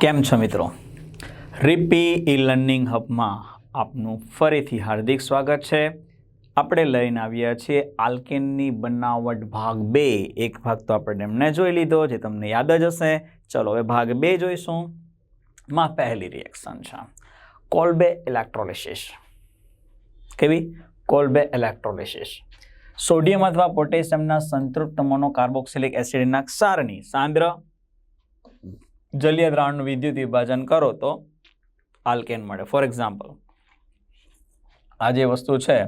કેમ છો મિત્રો? રીપી ઈ લર્નિંગ હબમાં આપનું ફરીથી હાર્દિક સ્વાગત છે. આપણે લઈને આવ્યા છીએ આલ્કેનની બનાવટ ભાગ બે. એક ભાગ તો આપણે એમને જોઈ લીધો જે તમને યાદ જ હશે. ચલો હવે ભાગ બે જોઈશું. માં પહેલી રિએક્શન છે. કોલ્બે ઇલેક્ટ્રોલિસિસ કેવી? કોલ્બે ઇલેક્ટ્રોલિસિસ સોડિયમ અથવા પોટેશિયમના સંતૃપ્ત મોનોકાર્બોક્સિલિક એસિડના ક્ષારની સાંદ્ર જલીય દ્રાવણનું વિદ્યુત વિભાજન કરો તો આલ્કેન મળે. ફોર એક્ઝામ્પલ આ જે વસ્તુ છે,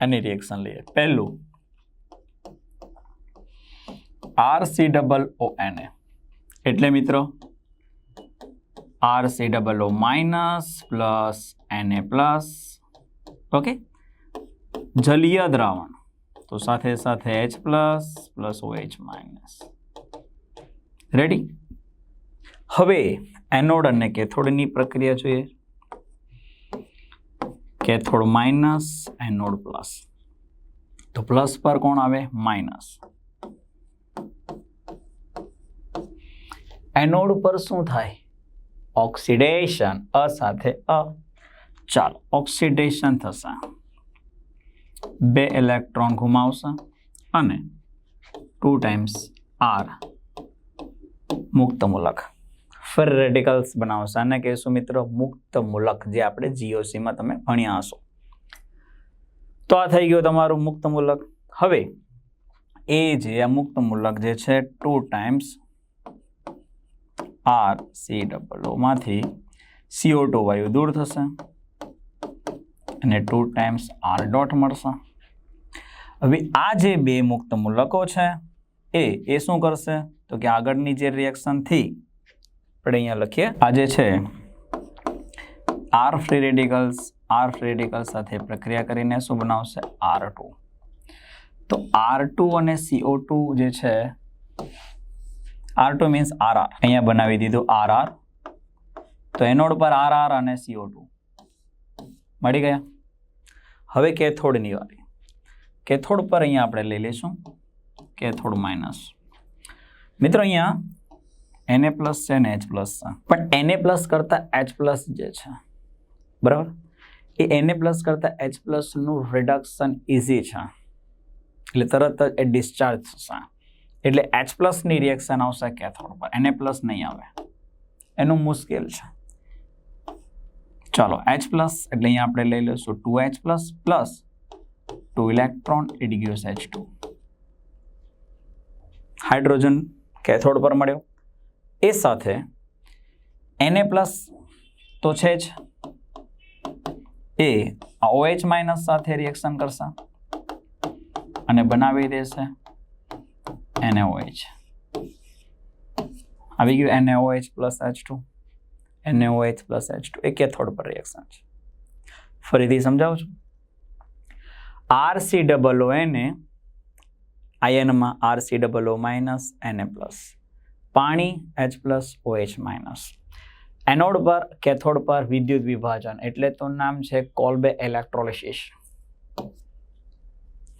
એની રિએક્શન લઈએ. પહેલું R C double O N A. એટલે મિત્રો R C double O minus plus N A plus okay જલીય દ્રાવણ. તો સાથે સાથે H plus plus O H minus ready હવે એનોડ અને કેથોડની પ્રક્રિયા જોઈએ કેથોડ માઇનસ એનોડ પ્લસ તો પ્લસ પર કોણ આવે માઇનસ એનોડ પર શું થાય ઓક્સિડેશન અ સાથે અ ચાલો ઓક્સિડેશન થશે બે ઇલેક્ટ્રોન ગુમાવશે અને ટુ ટાઈમ્સ આર મુક્ત મૂલક ફર રેડિકલ્સ બનાવશે. આને કહીશું મિત્રો મુક્ત મૂલક જે આપણે જીઓસીમાં તમે ભણ્યા હશો. તો આ થઈ ગયું તમારું મુક્ત મૂલક હવે, એ જે આ મુક્ત મૂલક જે છે two times R C double ઓમાંથી CO two વાયુ દૂર થશે. અને ટુ ટાઈમ્સ આર ડોટ મળશે. હવે આ જે બે મુક્ત મૂલકો છે, એ એ શું કરશે? તો કે આગળની જે રિએક્શનથી આપણે અહીંયા લખીએ, આ જે છે R free radicals R free radicals સાથે પ્રક્રિયા કરીને શું બનાવશે? આર ટુ તો આર ટુ અને સીઓ ટુ જે છે R two means R R અહીંયા બનાવી દીધું આર આર તો એનોડ પર આર આર અને સીઓ ટુ મળી ગયા? હવે કેથોડની વારી કેથોડ પર અહીંયા આપણે લઈ લઈશું. કેથોડ માઇનસ મિત્રો અહીંયા એને પ્લસ છે ને એચ પ્લસ છે. પણ એને પ્લસ કરતાં એચ પ્લસ જે છે. બરાબર? એ એને પ્લસ કરતાં એચ પ્લસનું રિડક્શન ઇઝી છે. એટલે તરત જ એ ડિસ્ચાર્જ થશે. એટલે એચ પ્લસની રિએક્શન આવશે કેથોડ પર એને પ્લસ નહીં આવે. એનું મુશ્કેલ છે. ચાલો એચ પ્લસ એટલે અહીંયા આપણે લઈ લઈશું two H plus plus two electron it gives H two hydrogen cathode પર મળ્યો. એ સાથે એને પ્લસ તો છે જ. એ આ ઓએચ માઇનસ સાથે રિએક્શન કરશે. અને બનાવી દેશે એને ઓએચ આવી ગયું OH plus H two NaOH plus H two એ કેથોડ પર રિએક્શન છે. ફરીથી સમજાવું છું? આરસી ડબલ ઓ એને આયનમાં RC double O minus NA plus પાણી H plus O H minus anode પર કેથોડ પર વિદ્યુત વિભાજન એટલે તો નામ છે કોલ્બે ઇલેક્ટ્રોલિસિસ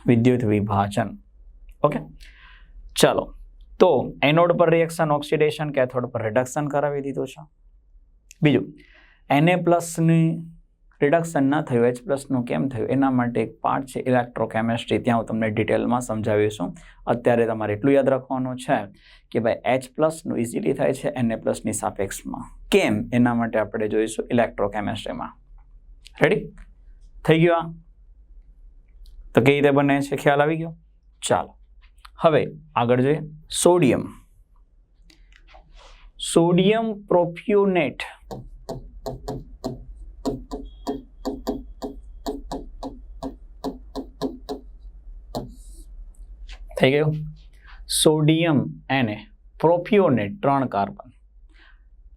વિદ્યુત વિભાજન. ઓકે? ચલો. તો એનોડ પર રિએક્શન ઓક્સિડેશન કેથોડ પર રિડક્શન કરાવી દીધું છે. બીજું એને પ્લસની રિડક્શન ના થયું એચ પ્લસનું કેમ થયું? એના માટે એક પાર્ટ છે ઇલેક્ટ્રોકેમેસ્ટ્રી ત્યાં હું તમને ડિટેલમાં સમજાવીશું અત્યારે તમારે એટલું યાદ રાખવાનું છે કે ભાઈ એચ પ્લસનું ઇઝીલી થાય છે એને પ્લસની સાપેક્ષમાં. કેમ? એના માટે આપણે જોઈશું ઇલેક્ટ્રોકેમેસ્ટ્રીમાં રેડી થઈ ગયું આ? તો કઈ રીતે બને છે? ખ્યાલ આવી ગયો? ચાલો. હવે આગળ જોઈએ. સોડિયમ. સોડિયમ પ્રોપ્યુનેટ થઈ ગયું? સોડિયમ એને પ્રોફિયોનેટ ત્રણ કાર્બન.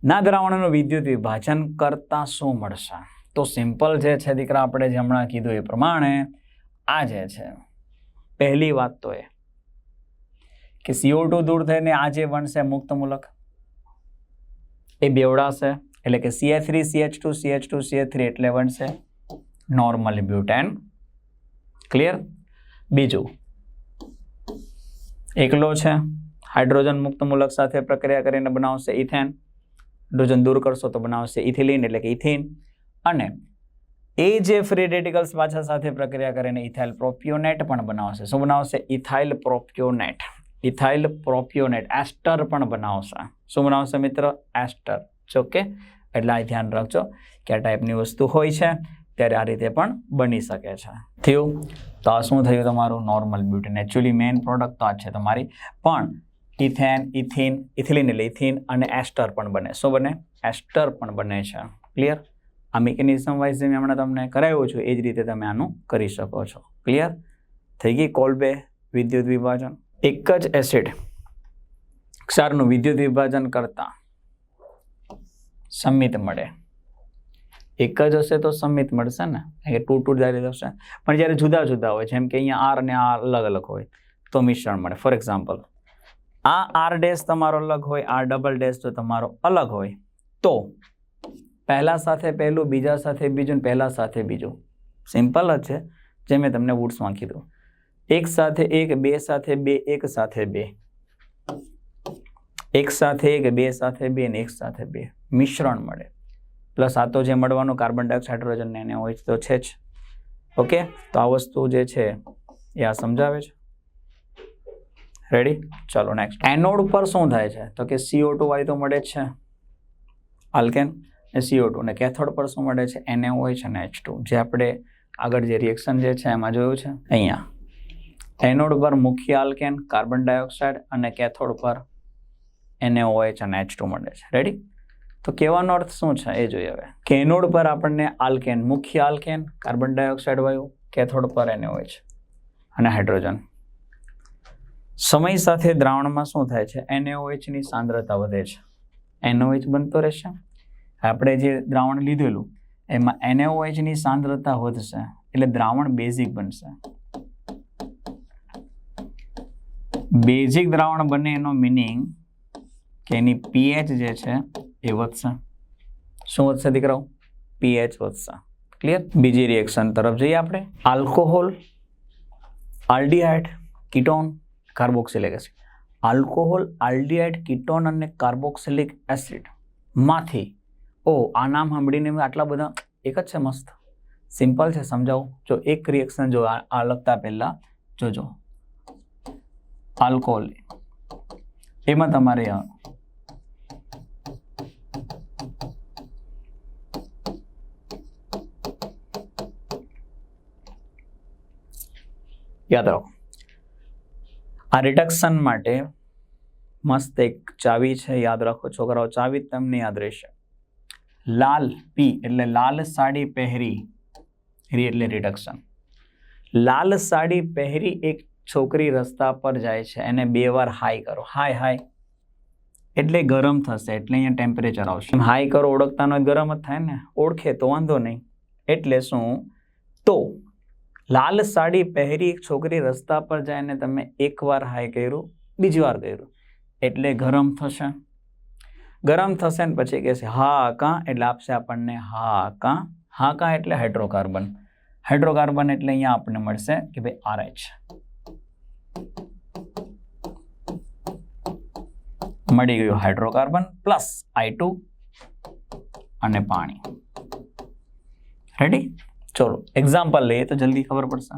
ના દ્રાવણનું વિદ્યુત વિભાજન કરતાં શું મળશે? તો સિમ્પલ જે છે દીકરા, આપણે જે હમણાં કીધું એ પ્રમાણે આ જે છે. પહેલી વાત તો એ કે સીઓ ટુ દૂર થઈને આ જે બનશે મુક્ત મૂલક, એ બેવડાશે. એટલે કે CA three CH two CH two CA three એટલે બનશે નોર્મલ બ્યુટેન ક્લિયર બીજું. એકલો છે. હાઇડ્રોજન મુક્ત મૂલક સાથે પ્રક્રિયા કરીને બનાવશે ઇથેન હાઇડ્રોજન દૂર કરશો તો બનાવશે ઇથિલિન એટલે કે ઇથિન અને એ જે ફ્રી રેડિકલ્સ પાછા સાથે પ્રક્રિયા કરીને ઇથાઇલ પ્રોપ્યોનેટ પણ બનાવશે. શું બનાવશે? ઇથાઇલ પ્રોપ્યોનેટ ઇથાઇલ પ્રોપ્યોનેટ એસ્ટર પણ બનાવશે. શું બનાવશે મિત્ર? એસ્ટર ઓકે એટલે આ ધ્યાન રાખજો કે આ ટાઈપની વસ્તુ હોય છે, ત્યારે આ રીતે પણ બની શકે છે. થયું તો આ શું થયું તમારું? Normal butene actually main product તો આ છે તમારી. પણ ઇથેન ઇથિન ઇથિલિન એટલે ઇથિન અને એસ્ટર પણ બને. શું બને? એસ્ટર પણ બને છે. ક્લિયર આ મિકેનિઝમ વાઇઝ જે મેં હમણાં તમને કરાવ્યું છું, એ જ રીતે તમે આનું કરી શકો છો. ક્લિયર થઈ ગઈ કોલ્બે વિદ્યુત વિભાજન. એક જ એસિડ ક્ષારનું વિદ્યુત વિભાજન કરતા સમિત મળે. એક જ હશે તો સમિત મળશે ને? કે ટુ ટુ જારી થશે પણ જ્યારે જુદા જુદા હોય, જેમ કે અહીંયા આર અને આર અલગ અલગ હોય, તો મિશ્રણ મળે. ફોર એક્ઝામ્પલ આ આર ડેશ તમારો અલગ હોય આર ડબલ ડેશ જો તમારો અલગ હોય, તો પહેલા સાથે પહેલું, બીજા સાથે બીજું ને પહેલા સાથે બીજું. સિમ્પલ જ છે, જે મેં તમને વુડ્સમાં કીધું. એક સાથે એક, બે સાથે બે, એક સાથે બે. એક સાથે એક, બે સાથે બે ને એક સાથે બે. મિશ્રણ મળે. પ્લસ આ તો જે મળવાનું કાર્બન ડાયોક્સાઇડ હાઇડ્રોજન એને હોય તો છે જ. ઓકે તો આ વસ્તુ જે છે એ આ સમજાવે છે? રેડી ચલો નેક્સ્ટ એનોડ પર શું થાય છે? તો કે સીઓ ટુ વાય તો મળે જ છે. આલ્કેન ને સીઓ ટુ ને કેથોડ પર શું મળે છે? એને હોય છે અને એચ ટુ જે આપણે આગળ જે રિએક્શન જે છે એમાં જોયું છે? અહીંયા. એનોડ પર મુખ્ય આલ્કેન કાર્બન ડાયોક્સાઇડ અને કેથોડ પર એને ઓએચ અને એચ ટુ મળે છે. રેડી તો કહેવાનો અર્થ શું છે? એ જોઈએ હવે. કેનોડ પર આપણને આલ્કેન, મુખ્ય આલ્કેન, કાર્બન ડાયોક્સાઇડ વાયુ, કેથોડ પર NaOH અને હાઇડ્રોજન. સમય સાથે દ્રાવણમાં શું થાય છે? એનએઓએચની સાંદ્રતા વધે છે. એનઓએચ બનતો રહેશે. આપણે જે દ્રાવણ લીધેલું, એમાં એનએઓએચની સાંદ્રતા વધશે, એટલે દ્રાવણ બેઝિક બનશે. બેઝિક દ્રાવણ બને એનો મિનિંગ કે એની પીએચ જે છે એ વધશે. શું વધશે દીકરાઓ? પીએચ વધશે. ક્લિયર બીજી રિએક્શન તરફ જઈએ આપણે. Alcohol aldehyde ketone carboxylic acid alcohol aldehyde ketone અને કાર્બોક્સિલિક એસિડમાંથી ઓ, આ નામ સાંભળીને આટલા બધા, એક જ છે મસ્ત. સિમ્પલ છે, સમજાવું. જો એક રિએક્શન જો આ લખતા પહેલા, જોજો. આલ્કોહોલ એમાં તમારે યાદ રાખો. આ રિડક્શન માટે મસ્ત એક ચાવી છે, યાદ રાખો છોકરાઓ, ચાવી તમને યાદ રહેશે. લાલ પી એટલે લાલ સાડી પહેરી રી એટલે રિડક્શન લાલ સાડી પહેરી એક છોકરી રસ્તા પર જાય છે, એને બે વાર હાઈ કરો. હાય હાય. એટલે ગરમ થશે, એટલે અહીંયા ટેમ્પરેચર આવશે. હાઈ કરો ઓળખતાનો ગરમ જ થાય ને. ઓળખે તો વાંધો નહીં. એટલે શું? તો લાલ સાડી પહેરી એક છોકરી રસ્તા પર જાય ને તમે એકવાર હાઈ કર્યું બીજી વાર કર્યું. એટલે ગરમ થશે. ગરમ થશે ને પછી કહેશે, હા, કાં? એટલે આપશે આપણને, હા, કાં? હા, કાં? એટલે હાઇડ્રોકાર્બન. હાઇડ્રોકાર્બન એટલે અહીંયા આપણને મળશે કે ભાઈ આરએચ મળી ગયું હાઇડ્રોકાર્બન પ્લસ આઈ ટુ અને પાણી. રેડી ચલો એક્ઝામ્પલ લઈએ તો જલ્દી ખબર પડશે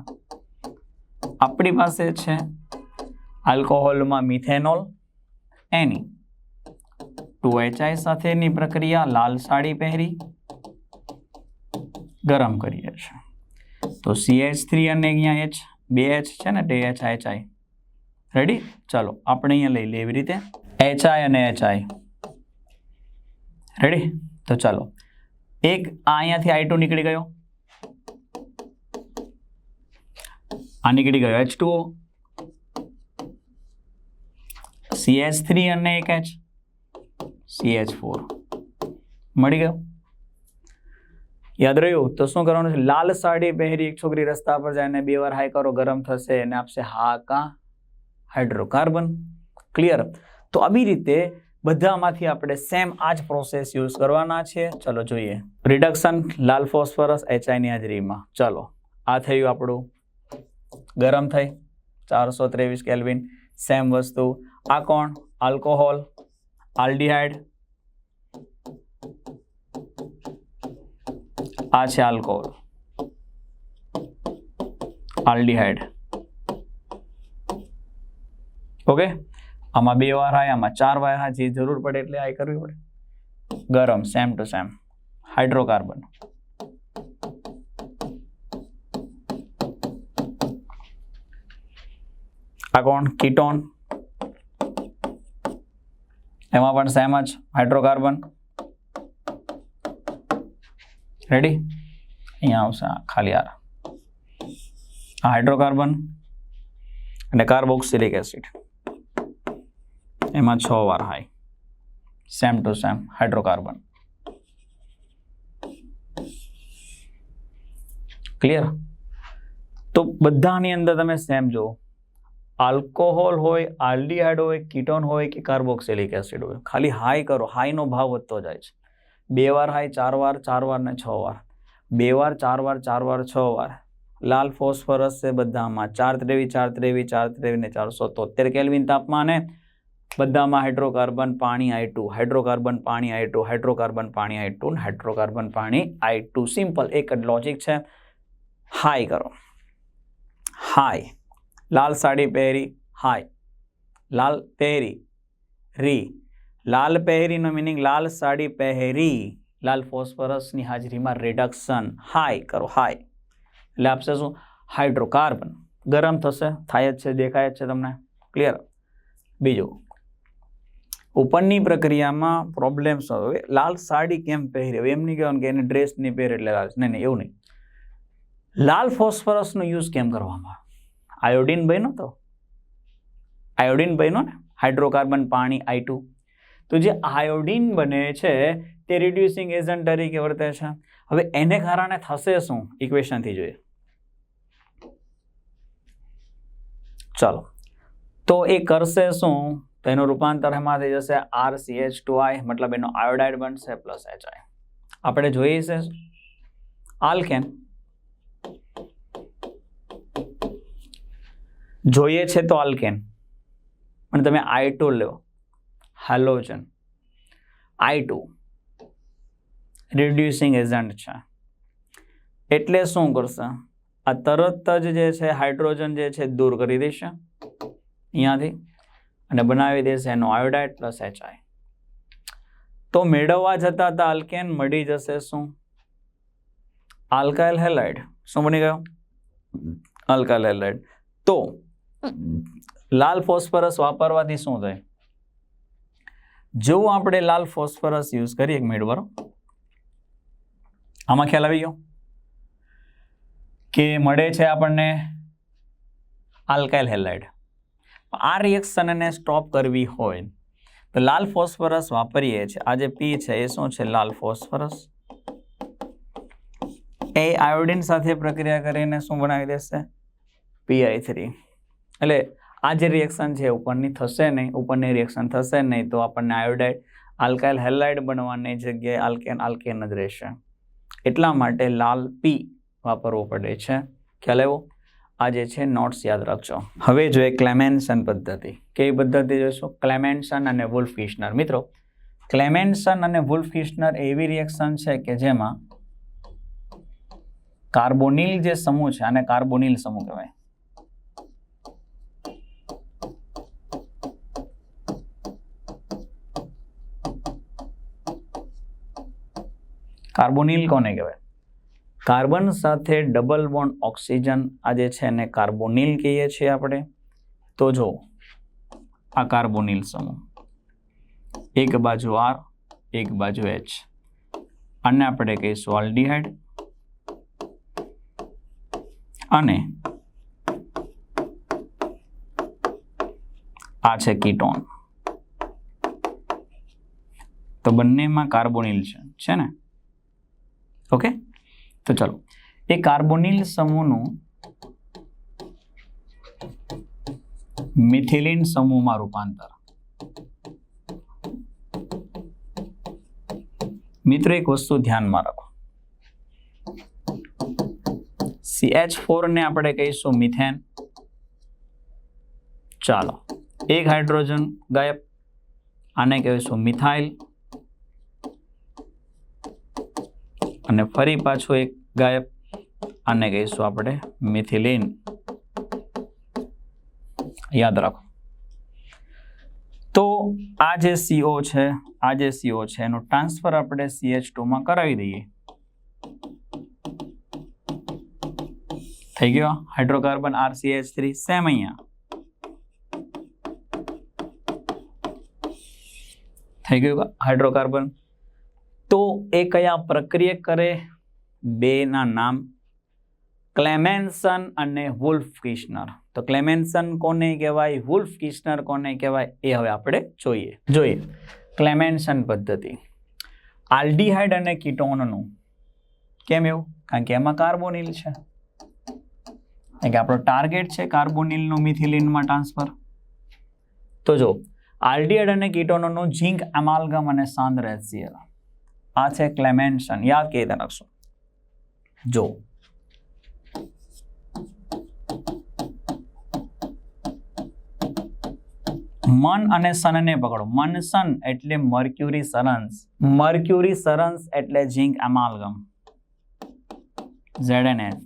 આપણી પાસે છે આલ્કોહોલમાં મિથેનોલ એની ટુ એચઆઈ સાથેની પ્રક્રિયા લાલ સાડી પહેરી ગરમ કરીએ છીએ તો સીએચ થ્રી અને અહીંયા એચ બે એચ છે ને તે એચ એચઆઈ રેડી ચાલો આપણે અહીંયા લઈ લઈએ એવી રીતે એચઆઈ અને એચઆઈ રેડી તો ચાલો એક આ અહીંયાથી આઈ ટુ નીકળી ગયો આ નીકળી ગયો? એચ ટુ સીએચ થ્રી અને એક એચ સીએચ ફોર મળી ગયો? યાદ રહ્યું? તો શું કરવાનું છે? લાલ સાડી પહેરી એક છોકરી રસ્તા પર જાય અને બે વાર હાઈ કરો ગરમ થશે એને આપશે હા કા હાઇડ્રોકાર્બન. ક્લિયર તો આવી રીતે બધામાંથી આપણે સેમ આ જ પ્રોસેસ યુઝ કરવાના છે. ચલો જોઈએ. રિડક્શન લાલ ફોસ્ફરસ એચઆઈની હાજરીમાં. ચલો, આ થયું આપણું ગરમ થઈ. ચારસો ત્રેવીસ કેલ્વિન. સેમ વસ્તુ. આ કોણ? Alcohol, aldehyde. આ છે આલ્કોહોલ. આલ્ડીહાઇડ. ઓકે? આમાં બે વાર હાય, આમાં ચાર વાર હા જે જરૂર પડે એટલે આ કરવી પડે. ગરમ, સેમ ટુ સેમ. હાઇડ્રોકાર્બન. આ કોણ કીટોન. એમાં પણ સેમ જ હાઇડ્રોકાર્બન રેડી અહીંયા આવશે ખાલી આર આ હાઇડ્રોકાર્બન અને કાર્બોક્સિલિક એસિડ એમાં છ વાર hi same to same hydrocarbon clear તો બધાની અંદર તમે સેમ જુઓ. આલ્કોહોલ હોય, આલ્ડીહાઇડ હોય, કીટોન હોય કે કાર્બોક્સિલિક એસિડ હોય. ખાલી હાઈ કરો, હાઈનો ભાવ વધતો જાય છે. બે વાર હાઈ, ચાર વાર ચાર વાર ને છ વાર. બે વાર, ચાર વાર ચાર વાર, છ વાર. લાલ ફોસ્ફરસ છે બધામાં. ચાર ત્રેવી ચાર ત્રેવી ચાર ત્રેવી ને ચારસો તોતેર કેલ્વિન તાપમાને. બધામાં હાઇડ્રોકાર્બન પાણી આઈ ટુ, હાઇડ્રોકાર્બન પાણી આઈ ટુ, હાઇડ્રોકાર્બન પાણી આઈ ટુ હાઇડ્રોકાર્બન પાણી આઈ ટુ. સિમ્પલ, એક લોજિક છે. હાઈ કરો. હાઈ. લાલ સાડી પહેરી. હાય લાલ પહેરી. રી. લાલ પહેરીનો મિનિંગ લાલ સાડી પહેરી. લાલ ફોસ્ફરસની હાજરીમાં રિડક્શન હાઈ કરો. હાઈ એટલે આપશે શું? હાઇડ્રોકાર્બન ગરમ થશે થાય જ છે દેખાય જ છે તમને. ક્લિયર બીજું. ઉપરની પ્રક્રિયામાં પ્રોબ્લેમ્સ હવે લાલ સાડી કેમ પહેરી? હવે એમ નહીં કહેવાનું કે એને ડ્રેસ નહીં પહેરે એટલે લાલ. નહીં નહીં એવું નહીં. લાલ ફોસ્ફરસનો યુઝ કેમ કરવામાં આવે? આયોડિન બન્યો તો? આયોડિન બન્યો ને? હાઇડ્રોકાર્બન પાણી, આઈ તો જે આયોડિન બને છે, તે રિડ્યુસિંગ એજન્ટ તરીકે વર્તે છે. હવે એને કારણે થશે શું? ઇક્વેશનથી જોઈએ. ચાલો. તો એ કરશે શું? તો એનું રૂપાંતર એમાં થઈ જશે R C H two I મતલબ એનો આયોડાઇડ બનશે પ્લસ એચ આઈ આપણે જોઈએ છે આલ્કેન જોઈએ છે તો આલ્કેન પણ તમે I two law halogen I two reducing agent છે. એટલે શું કરશે? આ તરત જ જે છે હાઇડ્રોજન જે છે, દૂર કરી દેશે. અહીંયાથી. અને બનાવી દેશે એનો આયોડાઇડ પ્લસ એચઆઈ તો મેળવવા જતા હતા આલ્કેન મળી જશે શું? આલ્કાઇલ હેલાઇડ શું બની ગયો? આલ્કાઇલ હેલાઇડ તો લાલ ફોસ્ફરસ વાપરવાથી શું થાય? જો આપણે લાલ ફોસ્ફરસ યુઝ કરીએ એક મિનિટ બરો. આમાં ખ્યાલ આવી ગયો? કે મળે છે આપણને આલ્કાઇલ હેલાઇડ આ રિએક્શનને સ્ટોપ કરવી હોય, તો લાલ ફોસ્ફરસ વાપરીએ છીએ. આ જે પી છે, એ શું છે? લાલ ફોસ્ફરસ. એ આયોડિન સાથે પ્રક્રિયા કરીને શું બનાવી દેશે? પીઆઈ થ્રી એટલે આ જે રિએક્શન છે, ઉપરની થશે નહીં, ઉપરની રિએક્શન થશે નહીં, તો આપણને આયોડાઇડ આલ્કાઇલ હેલાઇડ બનવાની જગ્યાએ આલ્કેન આલ્કેન જ રહેશે. એટલા માટે લાલ પી વાપરવો પડે છે. ખ્યાલ એવો આ જે છે નોટ્સ યાદ રાખજો. હવે જોઈએ ક્લેમેન્સન પદ્ધતિ. કેવી પદ્ધતિ જોઈશું? ક્લેમેન્સન અને વુલ્ફ કિશ્નર મિત્રો ક્લેમેન્સન અને વુલ્ફ ફિશનર એવી રિએક્શન છે કે જેમાં કાર્બોનિલ જે સમૂહ છે, આને કાર્બોનિલ સમૂહ કહેવાય. કાર્બોનિલ કોને કહેવાય? કાર્બન સાથે ડબલ બોન્ડ ઓક્સિજન આ જે છે એને કાર્બોનિલ કહીએ છીએ આપણે. તો જો આ કાર્બોનિલ સમૂહ. એક બાજુ આર, એક બાજુ એચ. આને આપણે કહીશું આલ્ડીહાઇડ. અને આ છે કીટોન. તો બંનેમાં કાર્બોનિલ છે ને? ઓકે? તો ચાલો. એ કાર્બોનિલ સમૂહનું મિથિલિન સમૂહમાં રૂપાંતર. મિત્રો, એક વસ્તુ ધ્યાનમાં રાખો. CH4 ને આપણે કહીશું મિથેન. ચાલો. એક હાઇડ્રોજન ગાયબ. આને કહીશું મિથાઇલ. અને ફરી પાછો એક ગાયબ આને કહીશું આપણે, મિથિલિન. યાદ રાખો. તો આ જે સીઓ છે, આ જે સીઓ છે, એનો ટ્રાન્સફર આપણે સીએચ ટુમાં કરાવી દઈએ. થઈ ગયો? Hydrocarbon R CH three same અહીંયા. થઈ ગયું? હાઇડ્રોકાર્બન તો એ કયા પ્રક્રિયા કરે? બેના નામ ક્લેમેન્સન અને વુલ્ફ કિશ્નર. તો ક્લેમેન્સન કોને કહેવાય? વુલ્ફ કિશ્નર કોને કહેવાય? એ હવે આપણે જોઈએ. જોઈએ. ક્લેમેન્સન પદ્ધતિ. આલ્ડીહાઇડ અને કીટોનનું. કેમ એવું? કારણ કે એમાં કાર્બોનિલ છે. કે આપણો ટાર્ગેટ છે કાર્બોનિલનું મિથિલિનમાં ટ્રાન્સફર. તો જો, આલ્ડીહાઇડ અને કીટોનોનું ઝીંક, એમાલગમ અને સાંદ્ર HCl આ છે ક્લેમેન્સન યાદ કેવી રીતે રાખશો જો મન અને સનને પકડો મન સન એટલે મર્ક્યુરી સરન્સ મર્ક્યુરી સરન્સ એટલે ઝીંક એમાલ્ગમ ZNH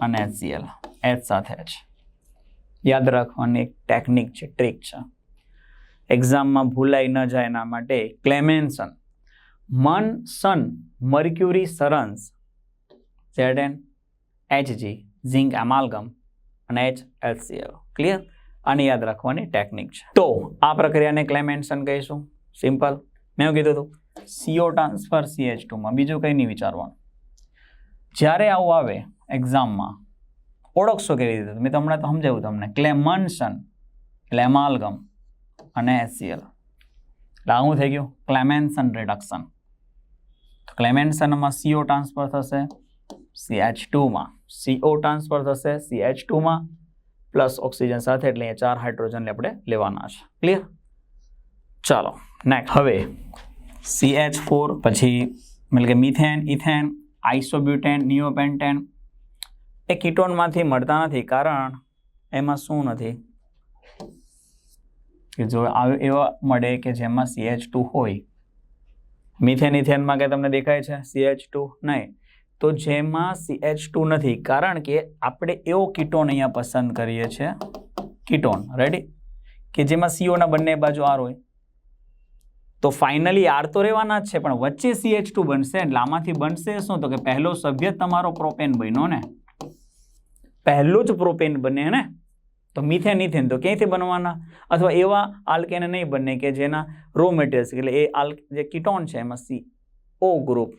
અને HCl એચ સાથે જ યાદ રાખવાની એક ટેકનિક છે ટ્રીક છે. એક્ઝામમાં ભૂલાઈ ન જાય એના માટે ક્લેમેન્સન મન, સન, મર્ક્યુરી સરન્સ એન એચજી ઝિંક, એમાલ્ગમ અને એચ એલસીએલ ક્લિયર આને યાદ રાખવાની ટેકનિક છે. તો આ પ્રક્રિયાને ક્લેમેન્સન કહીશું. સિમ્પલ મેં કીધું હતું. સીઓ ટ્રાન્સફર સીએચ ટુમાં બીજું કંઈ નહીં વિચારવાનું. જ્યારે આવું આવે એક્ઝામમાં ઓળખશો કેવી રીતે? મેં તમને તો સમજાવ્યું તમને. ક્લેમન્સન ક્લેમાલગમ અને એસસીએલ એટલે આવું થઈ ગયું. ક્લેમેન્સન રિડક્શન ક્લેમેન્સનમાં સીઓ ટ્રાન્સફર થશે સીએચ ટુમાં સીઓ ટ્રાન્સફર થશે સીએચ ટુમાં પ્લસ ઓક્સિજન સાથે, એટલે અહીંયા ચાર હાઇડ્રોજનને આપણે લેવાના છે. ક્લિયર ચાલો નેક્સ્ટ હવે સીએચ ફોર પછી મતલબ કે મિથેન, ઇથેન, આઇસોબ્યુટેન, નિયોપેન્ટેન. એ કીટોનમાંથી મળતા નથી કારણ એમાં શું નથી? કે જો એવા મળે કે જેમાં સીએચ ટુ હોય મિથેન ઇથેનમાં કે તમને દેખાય છે? સીએચ ટુ નહીં. તો જેમાં સીએચ ટુ નથી, કારણ કે આપણે એવો કીટોન અહીંયા પસંદ કરીએ છીએ. કીટોન રેડી કે જેમાં સીઓના બંને બાજુ આર હોય. તો ફાઇનલી આર તો રહેવાના જ છે, પણ વચ્ચે સીએચ ટુ બનશે, એટલે આમાંથી બનશે શું? તો કે પહેલો સભ્ય તમારો પ્રોપેન બન્યો ને. પહેલો જ પ્રોપેન બને ને? તો મિથેન, ઇથેન તો ક્યાંયથી બનવાના? અથવા એવા આલ્કેન નહીં બને કે જેના રો મટીરિયલ્સ એટલે એ આલ જે કિટોન છે, એમાં સી ઓ ગ્રુપ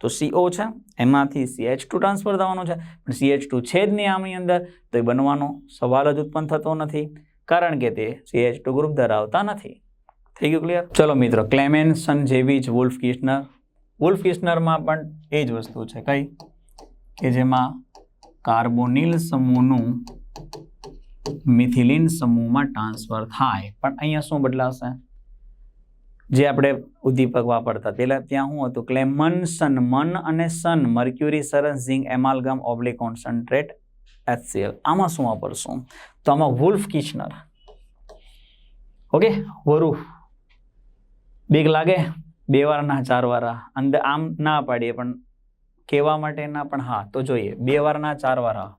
તો સીઓ છે, એમાંથી સીએચ ટુ ટ્રાન્સફર થવાનું છે. પણ સીએચ ટુ છે જ નહીં આમની અંદર, તો એ બનવાનો સવાલ જ ઉત્પન્ન થતો નથી, કારણ કે તે સીએચ ટુ ગ્રુપ ધરાવતા નથી. થઈ ગયું ક્લિયર ચલો મિત્રો, ક્લેમેન્સન જેવી જ વુલ્ફ કિસ્નર. વુલ્ફ કિસ્નરમાં પણ એ જ વસ્તુ છે, કઈ? કે જેમાં કાર્બોનિલ સમૂહનું મિથિલિન સમૂહમાં ટ્રાન્સફર થાય. પણ અહીંયા શું બદલાશે? જે આપણે ઉદ્દીપક વાપરતા પહેલાં ત્યાં શું હતું? ક્લેમન્સન મન અને સન, મર્ક્યુરી સરસ ઝિંક, એમાલગમ, ઓબ્લિક, કોન્સન્ટ્રેટ, એચસીએલ. આમાં શું વાપરશું? તો આમાં વુલ્ફ કિચનર. ઓકે? વરુ. બીક લાગે? બે વારના, ચાર વારા. અંદર આમ ના પાડીએ, પણ કહેવા માટે ના? પણ હા, તો જોઈએ. બે વારના, ચાર વારા.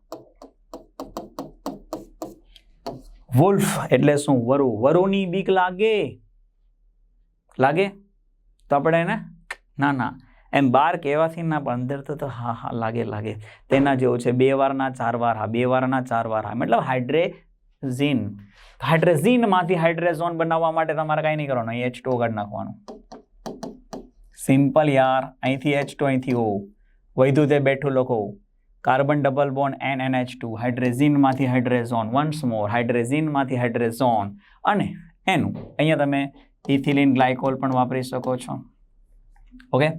વુલ્ફ એટલે શું? વરુ. વરુની બીક લાગે? લાગે? તો આપણે એને ના ના. એમ બાર કહેવાથી ના, પણ અંદર તો હા હા, લાગે લાગે. તેના જેવું છે. બે વારના ચાર વાર હા બે વારના ચાર વાર. હા મતલબ હાઇડ્રેઝીન. હાઇડ્રેઝીનમાંથી હાઇડ્રેઝોન બનાવવા માટે તમારે કાંઈ નહીં કરવાનું. એચ ટુ કાઢી નાખવાનું. સિમ્પલ યાર. અહીંથી એચ ટુ અહીંથી ઓ વધ્યું તે બેઠું લખો. Carbon double bond N N H two હાઇડ્રેઝિનમાંથી hydrazone once more હાઇડ્રેઝિનમાંથી હાઇડ્રેઝોન અને એનું અહીંયા તમે ઇથિલિન ગ્લાયકોલ પણ વાપરી શકો છો. ઓકે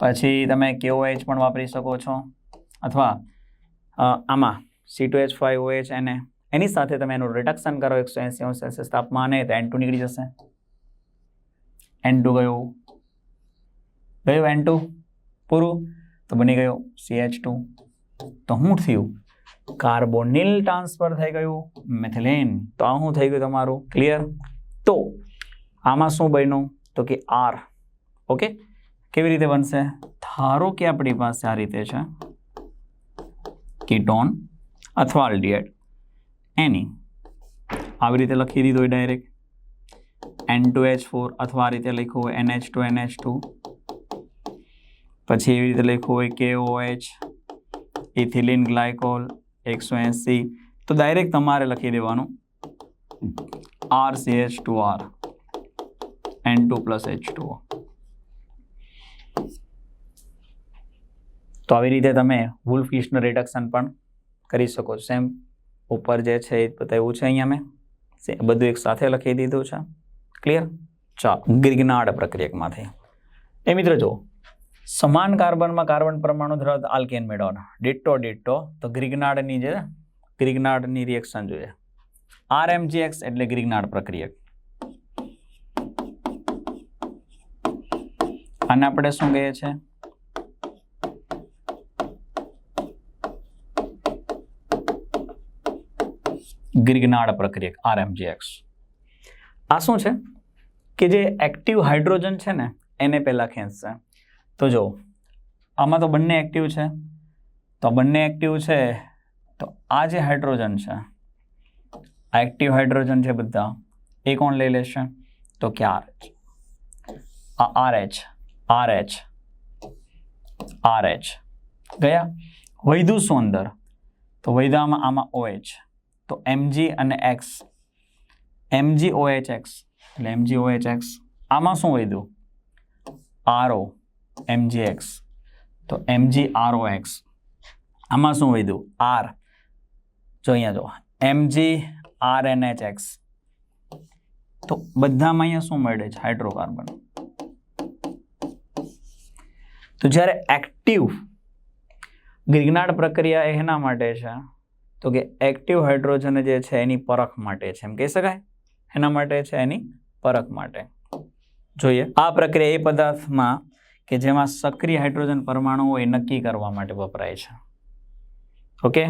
પછી તમે કેઓએચ પણ વાપરી શકો છો. અથવા આમાં C two H five OH એને એની સાથે તમે એનું રિડક્શન કરો, એકસો એંસી સેલ્સિયસ તાપમાને, તો એન ટુ નીકળી જશે. એન ટુ ગયું. ગયું એન ટુ પૂરું? તો બની ગયું સી એચ ટુ તો શું થયું? કાર્બોનિલ ટ્રાન્સફર થઈ ગયું, મિથિલેન. તો આ શું થઈ ગયું તમારું? ક્લિયર તો આમાં શું બન્યું? તો કે આર ઓકે કેવી રીતે બનશે? ધારો કે આપણી પાસે આ રીતે છે. કીટોન અથવા અલ્ડિહાઇડ એની આવી રીતે લખી દીધો હોય direct N two H four અથવા આ રીતે લખ્યું હોય N H two N H two પછી એવી રીતે લખ્યું હોય કે ઓ એચ ઇથિલિન ગ્લાયકોલ એકસો એંસી. તો ડાયરેક્ટ તમારે લખી દેવાનું. R C H two R N two plus H two તો આવી રીતે તમે વુલ્ફ ઇસ્ટનું રિડક્શન પણ કરી શકો છો. સેમ ઉપર જે છે એ બતાવ્યું છે અહીંયા મેં. બધું એક સાથે લખી દીધું છે. ક્લિયર ચાલો ગ્રિગ્નાર્ડ પ્રક્રિયકમાંથી. એ મિત્ર જો સમાન કાર્બનમાં કાર્બન પરમાણુ ધરાવતા આલ્કેન મેળવવાના. Ditto ditto. તો ગ્રીગનાડની જે ગ્રીગનાડની રિએક્શન જોઈએ. આરએમજીએક્સ એટલે ગ્રીગનાડ પ્રક્રિયક. આને આપણે શું કહીએ છીએ? ગ્રીગનાડ પ્રક્રિયક આરએમજીએક્સ આ શું છે? કે જે એક્ટિવ હાઇડ્રોજન છે ને, એને પહેલાં ખેંચશે. તો જો, આમાં તો બંને એક્ટિવ છે. તો બંને એક્ટિવ છે, તો આ જે હાઇડ્રોજન છે, આ એક્ટિવ હાઇડ્રોજન છે બધા, એ કોણ લઈ લેશે? તો કે આર એચ આ R H R H R H ગયા? વૈધું શું અંદર તો વૈધામાં આમાં ઓએચ તો એમજી અને એક્સ એમજી ઓએચ એક્સ એટલે એમજી ઓએચ એક્સ આમાં શું વૈધું? RO MG X. તો એમજી આરઓ એક્સ. આમાં શું વધ્યું? આર. જો અહીંયા જો. MG R N H X. તો બધામાં અહીંયા શું મળે છે? હાઇડ્રોકાર્બન. તો જ્યારે એક્ટિવ ગ્રિગ્નાર્ડ પ્રક્રિયા એના માટે છે? તો કે એક્ટિવ હાઇડ્રોજન જે છે એની પરખ માટે છે. એમ કહી શકાય? એના માટે છે એની પરખ માટે. જોઈએ. આ પ્રક્રિયા એ પદાર્થમાં કે જેમાં સક્રિય હાઇડ્રોજન પરમાણુઓ એ નક્કી કરવા માટે વપરાય છે. ઓકે?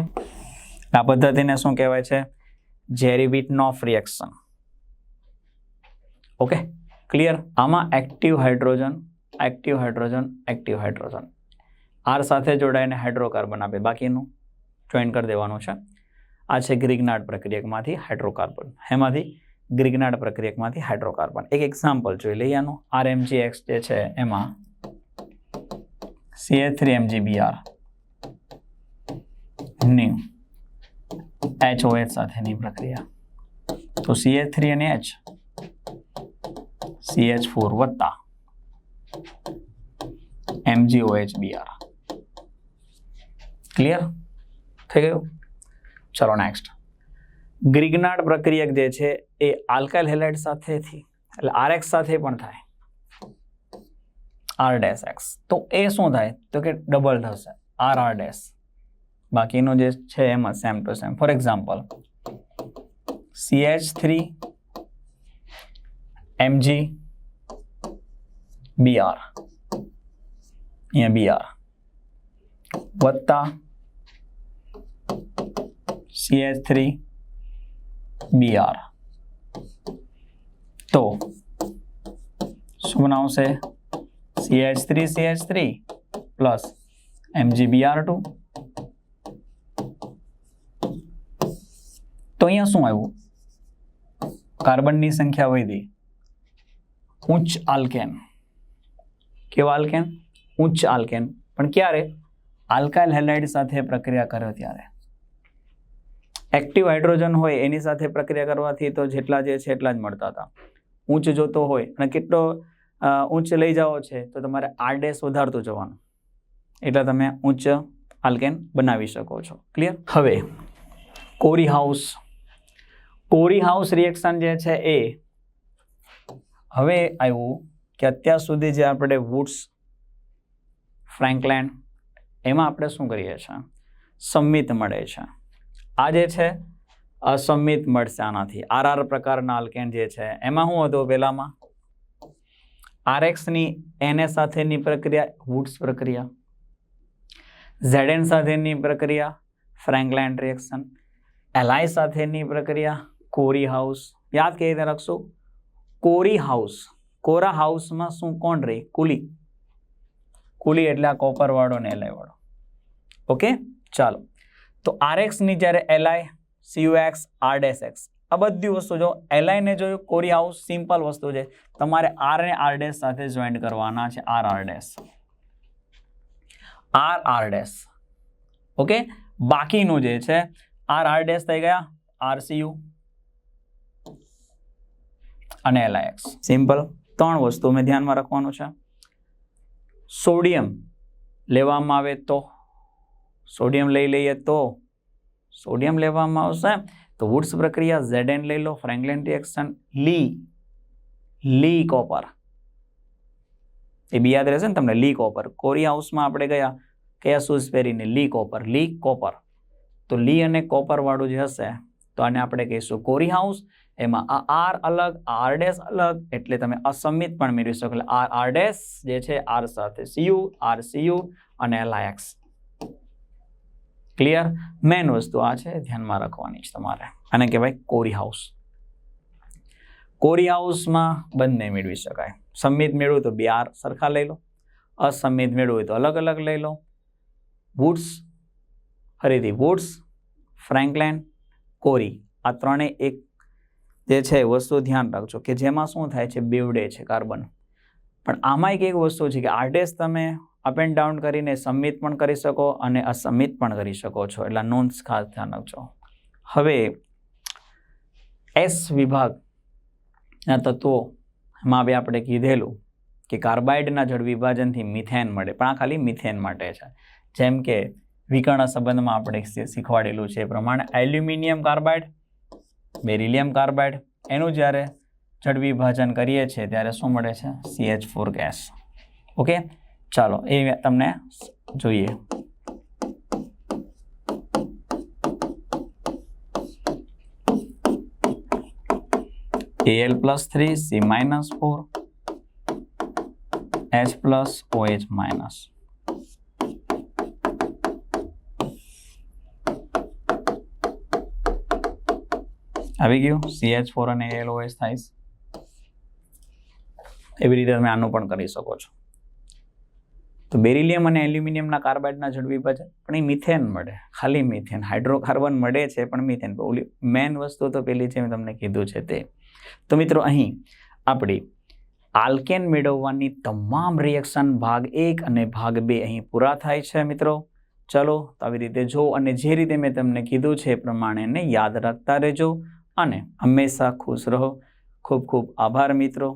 આ પદ્ધતિને શું કહેવાય છે? Zerewitinoff reaction. ઓકે? ક્લિયર? આમાં active hydrogen active hydrogen active hydrogen. R સાથે જોડાઈને હાઇડ્રોકાર્બન આપે. બાકીનું જોઈન કરી દેવાનું છે. આ છે ગ્રિગ્નાર્ડ પ્રક્રિયકમાંથી હાઇડ્રોકાર્બન. એમાંથી ગ્રિગ્નાર્ડ પ્રક્રિયકમાંથી હાઇડ્રોકાર્બન. એક એક્ઝામ્પલ જોઈ લઈએ આનું. આર એમજી એક્સ જે છે, એમાં સીએ થ્રી એમજી બીઆરની એચ ઓ એચ સાથેની પ્રક્રિયા. તો સીએ થ્રી અને એચ સીએચ ફોર વત્તા એમજીઓએચ બીઆર ક્લિયર થઈ ગયું? ચલો નેક્સ્ટ ગ્રિગ્નાર્ડ પ્રક્રિયક જે છે એ આલ્કાઇલ હેલાઇડ સાથેથી એટલે આરએક્સ સાથે પણ થાય. આર ડેસ એક્સ તો એ શું થાય? તો કે ડબલ થશે. આર આર ડેસ બાકીનું જે છે એમ જ same two same four example CH three MG BR અહીંયા બીઆર વત્તા સીએચ થ્રી બીઆર તો શું બનાવશે? CH three CH three plus MG BR two તો અહીંયા શું આવ્યું? કાર્બનની સંખ્યા વધી. ઉચ્ચ આલ્કેન. કેવા આલ્કેન? ઉચ્ચ આલ્કેન. પણ ક્યારે? આલ્કાઇલ હેલાઇડ સાથે પ્રક્રિયા કર્યો ત્યારે. એક્ટિવ હાઇડ્રોજન હોય એની સાથે પ્રક્રિયા કરવાથી તો જેટલા જે છે એટલા જ મળતા હતા. ઉચ્ચ જોતો હોય. અને કેટલો અ, ઉચ્ચ લઈ જાઓ છે, તો તમારે આરડેસ વધારતું જવાનું. એટલે તમે ઉચ્ચ આલ્કેન બનાવી શકો છો. ક્લિયર હવે, કોરી હાઉસ. કોરી હાઉસ રિએક્શન જે છે એ, હવે આવ્યું કે અત્યાર સુધી જે આપણે વુડ્સ ફ્રેન્કલેન્ડ એમાં આપણે શું કરીએ છીએ? સંમિત મળે છે. આ જે છે, અસંમિત મળશે આનાથી. આર આર પ્રકારના આલ્કેન જે છે, એમાં શું હતું પહેલામાં? આરએક્સની એને સાથેની પ્રક્રિયા, વુડ્સ પ્રક્રિયા, ઝેડએન સાથેની પ્રક્રિયા ફ્રેન્કલાઇન રિએક્શન, એલઆઈ સાથેની પ્રક્રિયા, કોરી હાઉસ. યાદ કેવી રીતે રાખશો, કોરી હાઉસ. કોરા હાઉસમાં શું કોણ રહે? કુલી. કુલી એટલે આ કોપરવાળો ને એલઆઈવાળો વાળો. ઓકે? ચાલો. તો આરએક્સની જ્યારે એલઆઈ, સીયુએક્સ આરડેસ એક્સ આ બધી વસ્તુ જો એલઆઈને જોયું, કોરી હાઉસ સિમ્પલ વસ્તુ છે. તમારે આર ને આરડેસ સાથે જોઈન્ટ કરવાના છે. આર આરડેસ આર આરડેસ ઓકે બાકીનું જે છે આર ડેસ થઈ ગયા. આરસીયુ અને એલઆઈએક્સ સિમ્પલ ત્રણ વસ્તુ મેં ધ્યાનમાં રાખવાનું છે. સોડિયમ લેવામાં આવે તો? સોડિયમ લઈ લઈએ તો? સોડિયમ લેવામાં આવશે. તો વુડ્સ પ્રક્રિયા ઝેડ એન લઈ લો, ફ્રેન્કલેન રિએક્શન લી લી કોપર. એ બી યાદ રહેશે ને તમને? લી કોપર. કોરી હાઉસમાં આપણે ગયા, કયા શૂઝ પહેરીને લી કોપર. લી કોપર. તો લી અને કોપરવાળું જે હશે, તો આને આપણે કહીશું કોરી હાઉસ. એમાં આ આર અલગ આર ડેસ અલગ, એટલે તમે અસમિત પણ મેળવી શકો. એટલે આર આર ડેસ જે છે, આર સાથે સીયુ, આર સીયુ અને એલઆઈએક્સ ક્લિયર મેન વસ્તુ આ છે, ધ્યાનમાં રાખવાની છે તમારે. આને કહેવાય કોરી હાઉસ કોરી હાઉસમાં બંને મેળવી શકાય. સંમિત મેળવું તો બે સરખા લઈ લો, અસંમિત મેળવું હોય તો અલગ અલગ લઈ લો. વુડ્સ ફરીથી વુડ્સ ફ્રેન્કલેન કોરી આ ત્રણેય એક જે છે વસ્તુ ધ્યાન રાખજો કે જેમાં શું થાય છે, બેવડે છે કાર્બન પણ આમાં એક એક વસ્તુ છે કે આર્ટેસ્ટ તમે અપ એન્ડ ડાઉન કરીને સંમિત પણ કરી શકો અને અસમિત પણ કરી શકો છો. એટલે નોંધ ખાસ ધ્યાન રાખજો હવે એસ વિભાગના તત્વો એમાં હવે આપણે કીધેલું કે કાર્બાઇડના જળ વિભાજનથી મિથેન મળે. પણ આ ખાલી મિથેન માટે છે. જેમ કે વિકર્ણ સંબંધમાં આપણે શીખવાડેલું છે એ પ્રમાણે એલ્યુમિનિયમ કાર્બાઇડ બેરિલિયમ કાર્બાઇડ એનું જ્યારે જળ વિભાજન કરીએ છીએ ત્યારે શું મળે છે? સીએચ ફોર ગેસ ઓકે ચાલો, એ તમને જોઈએ. L plus three C minus four H plus O H minus આવી ગયું? સીએચ ફોર અને એલ ઓએસ થાય એવી રીતે તમે આનું પણ કરી શકો છો. તો બેરિલિયમ અને એલ્યુમિનિયમના કાર્બાઇડના જળ વિભાજન, પણ એ મિથેન મળે, ખાલી મિથેન. હાઇડ્રોકાર્બન મળે છે, પણ મિથેન. ઓલી મેન વસ્તુ તો પેલી છે મેં તમને કીધું છે તે. તો મિત્રો અહીં આપણી આલ્કેન મેળવવાની તમામ રિએક્શન ભાગ એક અને ભાગ બે અહીં પૂરા થાય છે મિત્રો. ચલો, તો આવી રીતે જો અને જે રીતે મેં તમને કીધું છે એ પ્રમાણેને યાદ રાખતા રહેજો અને હંમેશા ખુશ રહો. ખૂબ ખૂબ આભાર મિત્રો.